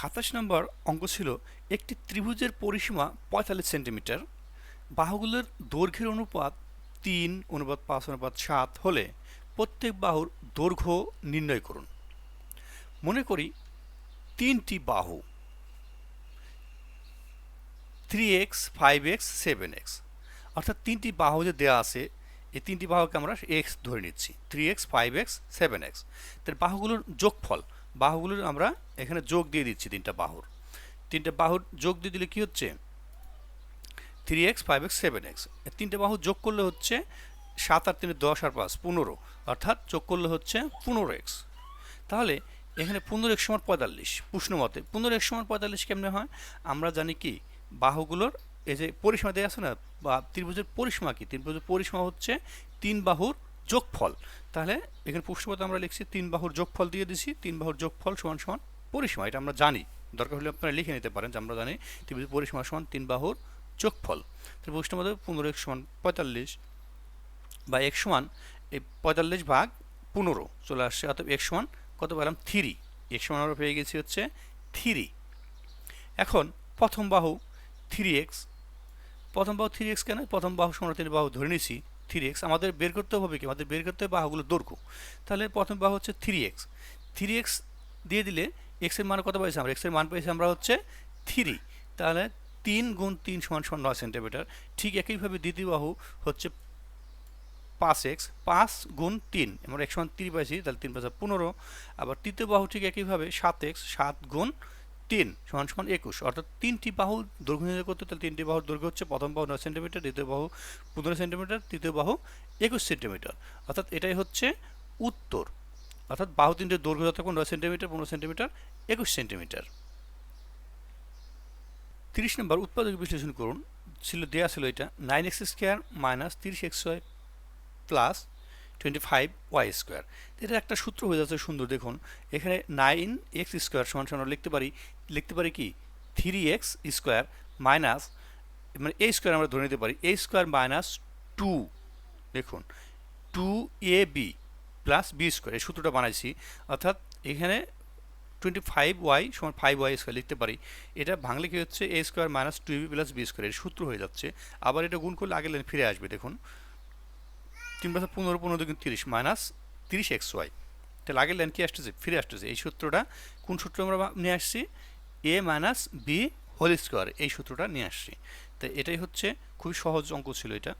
সাতাশ নম্বর অঙ্ক ছিল একটি ত্রিভুজের পরিসীমা পঁয়তাল্লিশ সেন্টিমিটার। বাহুগুলোর দৈর্ঘ্যের অনুপাত তিন, অনুপাত পাঁচ, অনুপাত সাত হলে প্রত্যেক বাহুর দৈর্ঘ্য নির্ণয় করুন। মনে করি তিনটি বাহু three X five X seven X অর্থাৎ তিনটি বাহু যে দেওয়া আছে এই তিনটি বাহুকে আমরা এক্স ধরে নিচ্ছি। Three X five X seven X তার বাহুগুলোর যোগফল, বাহুগুলোর আমরা এখানে যোগ দিয়ে দিচ্ছি তিনটা বাহুর। তিনটা বাহুর যোগ দিয়ে দিলে কি হচ্ছে? Three X five X seven X তিনটে বাহু যোগ করলে হচ্ছে সাত আর তিনে দশ আর পাঁচ পনেরো। অর্থাৎ যোগ করলে হচ্ছে পনেরো এক্স তাহলে এখানে পনেরো এক্স সমান পঁয়তাল্লিশ। প্রশ্ন মতে, পনেরো এক্স সমান পঁয়তাল্লিশ কেমনে হয়? আমরা জানি কি, বাহুগুলোর এই যে পরিসীমা দেওয়া আছে না, বা ত্রিভুজের পরিসীমা কি? ত্রিভুজের পরিসীমা হচ্ছে তিন বাহুর যোগফল। তাহলে এখানে প্রশ্নপত্র আমরা লিখছি তিন বাহুর যোগফল দিয়ে দিছি, তিন বাহুর যোগফল সমান সমান পরিসীমা। এটা আমরা জানি। দরকার হলে আপনারা লিখে নিতে পারেন যে আমরা জানি ত্রিভুজের পরিসীমা সমান তিন বাহুর যোগফল। তাহলে মধ্যে পনেরো এক সমান পঁয়তাল্লিশ বা এক সমান এই পঁয়তাল্লিশ ভাগ পনেরো চলে আসছে অর্থাৎ এক সমান কত পেলাম? থ্রি। এক সমান আমরা পেয়ে গেছি হচ্ছে থ্রি। এখন প্রথম বাহু থ্রি এক্স। প্রথম বাহু থ্রি এক্স কেন? প্রথম বাহু সমান তিন বাহু ধরে নিয়েছি, থ্রি এক্স। আমাদের বের করতে হবে কি? আমাদের বের করতে হবে বাহুগুলো দৈর্ঘ্য। তাহলে প্রথম বাহু হচ্ছে থ্রি এক্স। থ্রি এক্স দিয়ে দিলে এক্সের মান কত পেয়েছি আমরা? এক্সের মান পেয়েছি আমরা হচ্ছে থ্রি। তাহলে তিন গুণ তিন সমান সমান নয় সেন্টিমিটার। ঠিক একইভাবে দ্বিতীয় বাহু হচ্ছে পাঁচ এক্স। পাঁচ গুণ তিন। আমরা এক সমান তিন পাইছি তাহলে তিন পাঁচ পনেরো। আবার তৃতীয় বাহু ঠিক একইভাবে সাত এক্স। সাত গুণ তিন সমান সমান একুশ। অর্থাৎ তিনটি বাহু দৈর্ঘ্য নির্ণয় করতে তাহলে তিনটি বাহুর দৈর্ঘ্য হচ্ছে প্রথম বাহু নয় সেন্টিমিটার, দ্বিতীয় বাহু পনেরো সেন্টিমিটার, তৃতীয় বাহু একুশ সেন্টিমিটার। অর্থাৎ এটাই হচ্ছে উত্তর। অর্থাৎ বাহু তিনটির দৈর্ঘ্য যতক্ষণ নয় সেন্টিমিটার, পনেরো সেন্টিমিটার, একুশ সেন্টিমিটার। তিরিশ নম্বর উৎপাদক বিশ্লেষণ করুন। ছিল দেওয়া ছিল এটা, নাইন এক্স স্কোয়ার মাইনাস তিরিশ X Y plus twenty five Y square এটা একটা সূত্র হয়ে যাচ্ছে সুন্দর, দেখুন। এখানে নাইন এক্স স্কোয়ার সমান সমান লিখতে পারি লিখতে পারি কি? থ্রি এক্স স্কোয়ার মাইনাস মানে এ স্কোয়ার আমরা ধরে নিতে পারি এ স্কোয়ার মাইনাস টু দেখুন। Two A B plus B square এই সূত্রটা বানাইছি। অর্থাৎ এখানে টোয়েন্টি ফাইভ ওয়াই সমান ফাইভ ওয়াই স্কোয়ার লিখতে পারি। এটা ভাঙলে কি হচ্ছে? A square minus two B plus B square সূত্র হয়ে যাচ্ছে। আবার এটা গুণ করলে আগের লাইন ফিরে আসবে, দেখুন। তিন বছর পনেরো পনেরো দুগুণ তিরিশ মাইনাস তিরিশ এক্স ওয়াই। তাহলে আগের লাইন কি আসতেছে? ফিরে আসতেছে। এই সূত্রটা কোন সূত্র আমরা নিয়ে আসছি? A minus B whole square. এই সূত্রটা নিয়ে আসছি। তো এটাই হচ্ছে খুবই সহজ অঙ্ক ছিল এটা।